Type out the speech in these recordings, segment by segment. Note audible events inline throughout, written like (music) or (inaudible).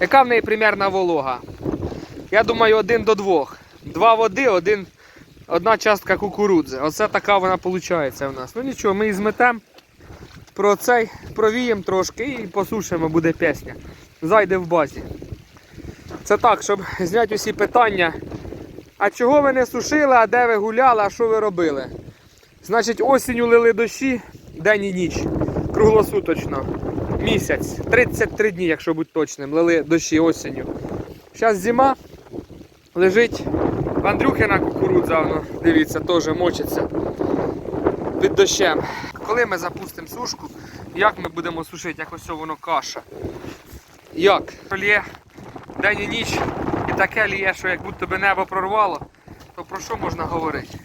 Яка в неї примірна волога? Я думаю, один до двох. Два води, один, одна частка кукурудзи. Оце така вона виходить у нас. Ну нічого, ми її зметемо, про цей провіємо трошки і посушимо, буде пісня. Зайде в базі. Це так, щоб зняти усі питання. А чого ви не сушили, а де ви гуляли, а що ви робили? Значить, осінню лили дощі день і ніч. Круглосуточно. Місяць. 33 дні, якщо бути точним, лили дощі осінню. Зараз зима. Лежить Андрюхина кукурудза, воно, дивіться, теж мочиться під дощем. Коли ми запустимо сушку, як ми будемо сушити, як ось воно каша. Як? Лє день і ніч і таке лє, що як будто би небо прорвало, то про що можна говорити?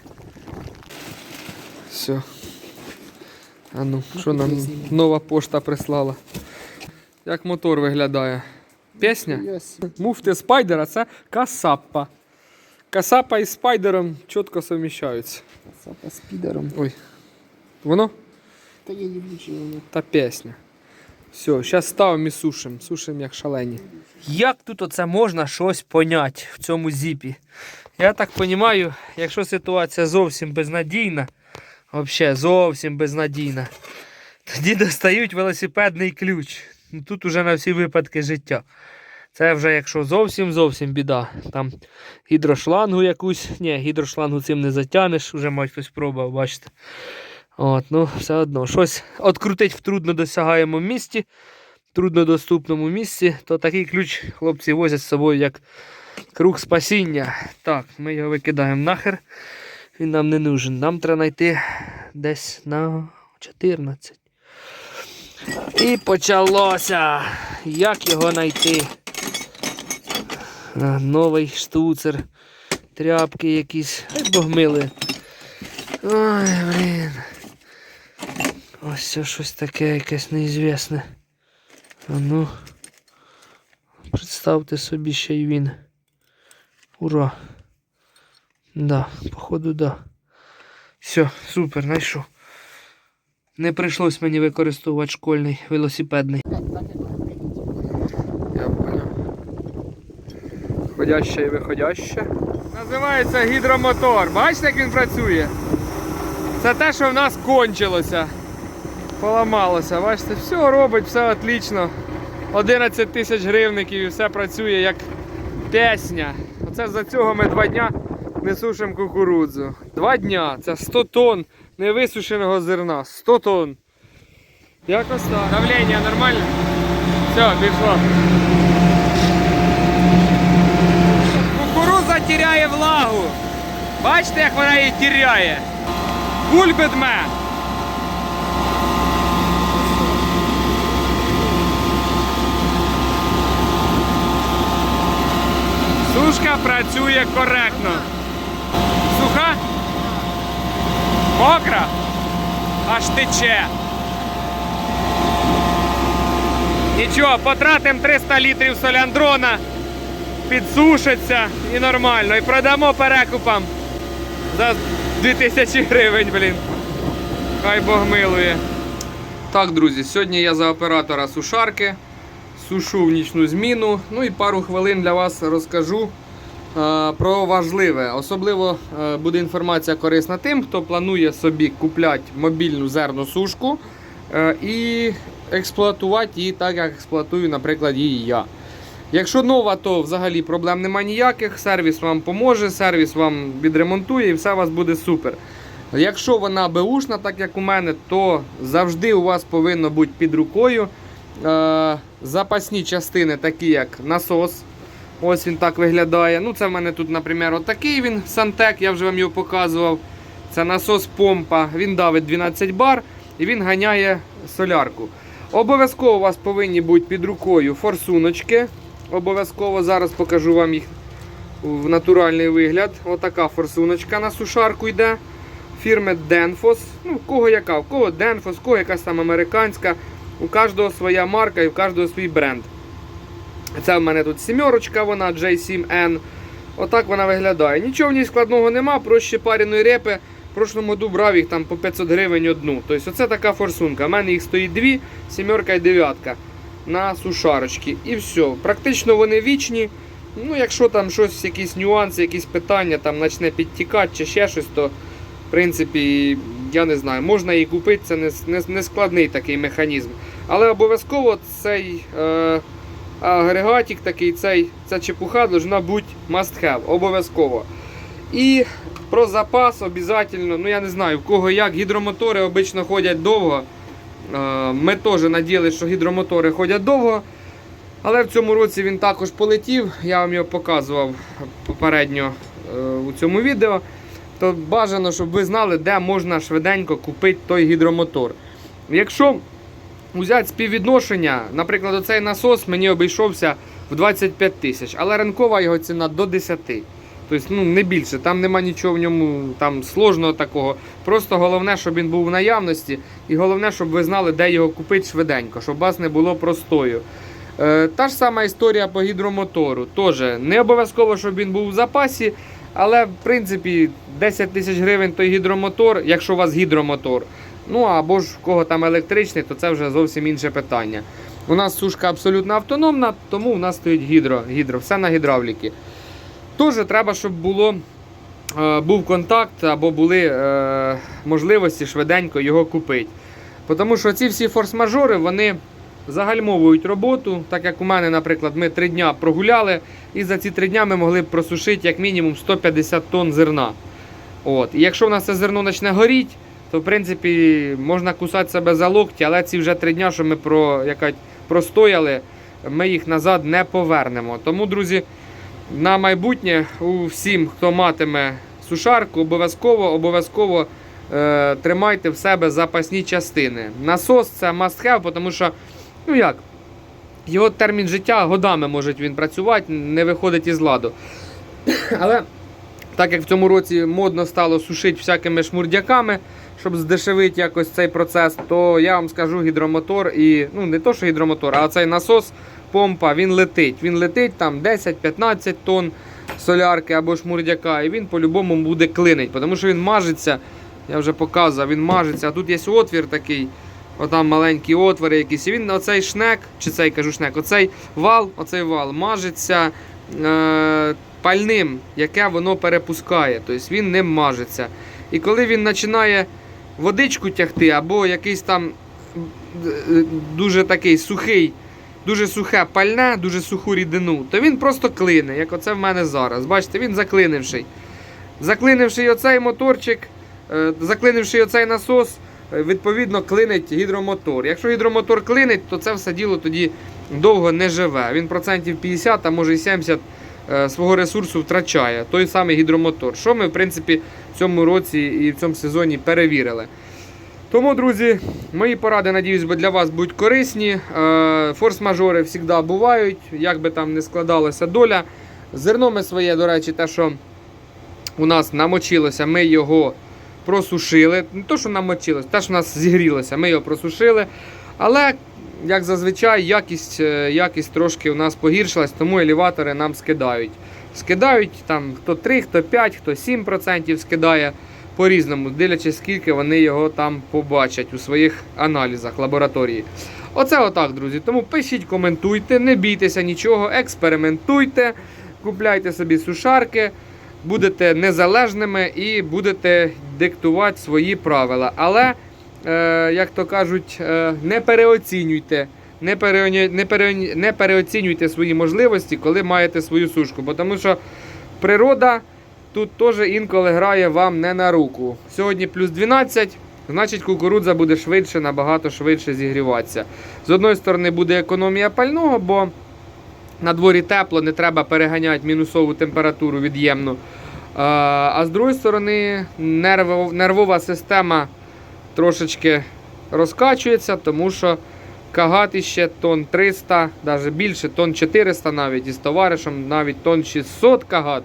Все. А ну, що нам нова пошта прислала? Як мотор виглядає? Пісня? Муфти спайдера це касапа. Касапа із спайдером чітко суміщаються. Сапа з підером. Ой. Воно? Та я не влічу воно. Та пісня. Все, зараз ставимо і сушимо. Сушимо як шалені. Як тут оце можна щось поняти в цьому зіпі? Я так розумію, якщо ситуація зовсім безнадійна, взагалі зовсім безнадійна, тоді достають велосипедний ключ. Ну, Тут уже на всі випадки життя. Це вже якщо зовсім зовсім біда. Там гідрошлангу якусь. Ні, гідрошлангу цим не затягнеш, вже мать хтось пробував, бачите. От, ну, все одно. Щось відкрутить в труднодосягаємому місці, труднодоступному місці, то такий ключ хлопці возять з собою як круг спасіння. Так, ми його викидаємо нахер. Він нам не нужен. Нам треба знайти десь на 14. І почалося. Як його знайти? Новий штуцер, тряпки якісь. Ай бог мили. Ой, блін. Ось це щось таке якесь неізвісне. А ну. Представте собі ще й він. Ура. Да, походу, да. Все, супер, знайшов. Не прийшлось мені використовувати школьний велосипедний. Я понял. Ходяще і виходяще. Називається гідромотор. Бачите, як він працює? Це те, що в нас кончилося. Поламалося. Бачите, все робить, все отлично. 11 тисяч гривників і все працює як пісня. Оце за цього ми два дня не сушимо кукурудзу. Два дня. Це 100 тонн невисушеного зерна. 100 тонн. Якось так. Давлення нормально? Все, пішло. Кукурудза тіряє влагу. Бачите, як вона її тіряє? Бульби дме. Сушка працює коректно. Мокра? Аж тече. Нічого, потратимо 300 літрів соляндрона, підсушиться і нормально. І продамо перекупам за 2000 гривень, блін. Хай Бог милує. Так, друзі, сьогодні я за оператора сушарки. Сушу в нічну зміну. Ну і пару хвилин для вас розкажу про важливе. Особливо е, буде інформація корисна тим, хто планує собі купляти мобільну зерносушку е, і експлуатувати її так, як експлуатую, наприклад, її я. Якщо нова, то взагалі проблем немає ніяких. Сервіс вам поможе, сервіс вам відремонтує і все у вас буде супер. Якщо вона беушна, так як у мене, то завжди у вас повинно бути під рукою е, запасні частини, такі як насос. Ось він так виглядає. Ну, Це в мене тут, наприклад, отакий він Сантек, я вже вам його показував. Це насос помпа. Він давить 12 бар і він ганяє солярку. Обов'язково у вас повинні бути під рукою форсуночки. Обов'язково зараз покажу вам їх в натуральний вигляд. Отака форсуночка на сушарку йде. Фірми Denfos. Ну, кого яка? В кого в кого якась там американська. У кожного своя марка і у кожного свій бренд. Це в мене тут сімерочка, вона J7N. Отак вона виглядає. Нічого в ній складного нема, проще пареної репи. В прошлому году брав їх там по 500 гривень одну. Тобто оце така форсунка. У мене їх стоїть дві, сімерка і дев'ятка. на сушарочки. І все. Практично вони вічні. Ну, якщо там щось, якісь нюанси, якісь питання, там почне підтікати чи ще щось, то в принципі, я не знаю, можна її купити, це не, не, не складний такий механізм. Але обов'язково цей е, агрегатик такий, цей, ця чепуха должна бути must have, обов'язково. І про запас обов'язково, ну я не знаю, в кого як, гідромотори обично ходять довго. Ми теж надіялися, що гідромотори ходять довго. Але в цьому році він також полетів, я вам його показував попередньо е, у цьому відео. То бажано, щоб ви знали, де можна швиденько купити той гідромотор. Якщо взяти співвідношення, наприклад, оцей насос мені обійшовся в 25 тисяч, але ринкова його ціна до 10. Тобто, ну, не більше, там нема нічого в ньому там сложного такого. Просто головне, щоб він був в наявності, і головне, щоб ви знали, де його купити швиденько, щоб у вас не було простою. Е, та ж сама історія по гідромотору. Теж не обов'язково, щоб він був в запасі, але в принципі 10 тисяч гривень той гідромотор, якщо у вас гідромотор. Ну або ж в кого там електричний, то це вже зовсім інше питання. У нас сушка абсолютно автономна, тому у нас стоїть гідро, гідро все на гідравліки. Теж треба, щоб було, е, був контакт або були е, можливості швиденько його купити. Тому що ці всі форс-мажори, вони загальмовують роботу. Так як у мене, наприклад, ми три дня прогуляли, і за ці три дня ми могли б просушити як мінімум 150 тонн зерна. От. І якщо в нас це зерно почне горіти, то в принципі можна кусати себе за локті, але ці вже три дня, що ми про, яка, простояли, ми їх назад не повернемо. Тому, друзі, на майбутнє у всім, хто матиме сушарку, обов'язково обов'язково е, тримайте в себе запасні частини. Насос це must have, тому що, ну як, його термін життя годами може він працювати, не виходить із ладу. (coughs) Але так як в цьому році модно стало сушити всякими шмурдяками, щоб здешевити якось цей процес, то я вам скажу гідромотор і ну не то, що гідромотор, а цей насос, помпа, він летить. Він летить там 10-15 тонн солярки або шмурдяка, і він по-любому буде клинить, тому що він мажеться. Я вже показував, він мажеться. А тут є отвір такий, отам маленькі отвори якісь. І він оцей шнек, чи цей кажу шнек, оцей вал, оцей вал мажеться е, пальним, яке воно перепускає. Тобто він ним мажеться. І коли він починає водичку тягти, або якийсь там е, дуже такий сухий, дуже сухе пальне, дуже суху рідину, то він просто клине, як оце в мене зараз. Бачите, він заклинивший. Заклинивши оцей моторчик, е, заклинивши оцей насос, е, відповідно клинить гідромотор. Якщо гідромотор клинить, то це все діло тоді довго не живе. Він процентів 50, а може і 70 е, свого ресурсу втрачає. Той самий гідромотор. Що ми, в принципі, в цьому році і в цьому сезоні перевірили. Тому, друзі, мої поради, надіюсь, для вас будуть корисні. Е, Форс-мажори завжди бувають, як би там не складалася доля. Зерно ми своє, до речі, те, що у нас намочилося, ми його просушили. Не то, що намочилося, те, що у нас зігрілося, ми його просушили. Але, як зазвичай, якість, е, якість трошки у нас погіршилась, тому елеватори нам скидають. Скидають там хто 3, хто 5, хто 7% скидає по-різному, дивлячись, скільки вони його там побачать у своїх аналізах лабораторії. Оце отак, друзі. Тому пишіть, коментуйте, не бійтеся нічого, експериментуйте, купляйте собі сушарки, будете незалежними і будете диктувати свої правила. Але, як то кажуть, е, не переоцінюйте. Не, переоні- не, переоні- не переоцінюйте свої можливості, коли маєте свою сушку. Бо Тому що природа тут теж інколи грає вам не на руку. Сьогодні плюс 12, значить кукурудза буде швидше, набагато швидше зігріватися. З одної сторони буде економія пального, бо на дворі тепло, не треба переганяти мінусову температуру від'ємну. А, а з другої сторони, нервова система трошечки розкачується, тому що кагати ще тонн 300, навіть більше, тонн 400 навіть із товаришем, навіть тонн 600 кагат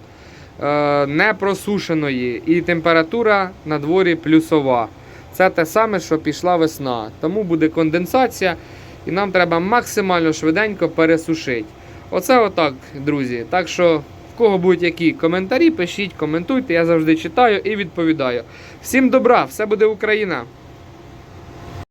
е, не просушеної. І температура на дворі плюсова. Це те саме, що пішла весна. Тому буде конденсація, і нам треба максимально швиденько пересушити. Оце отак, друзі. Так що, в кого будуть які коментарі, пишіть, коментуйте, я завжди читаю і відповідаю. Всім добра, все буде Україна!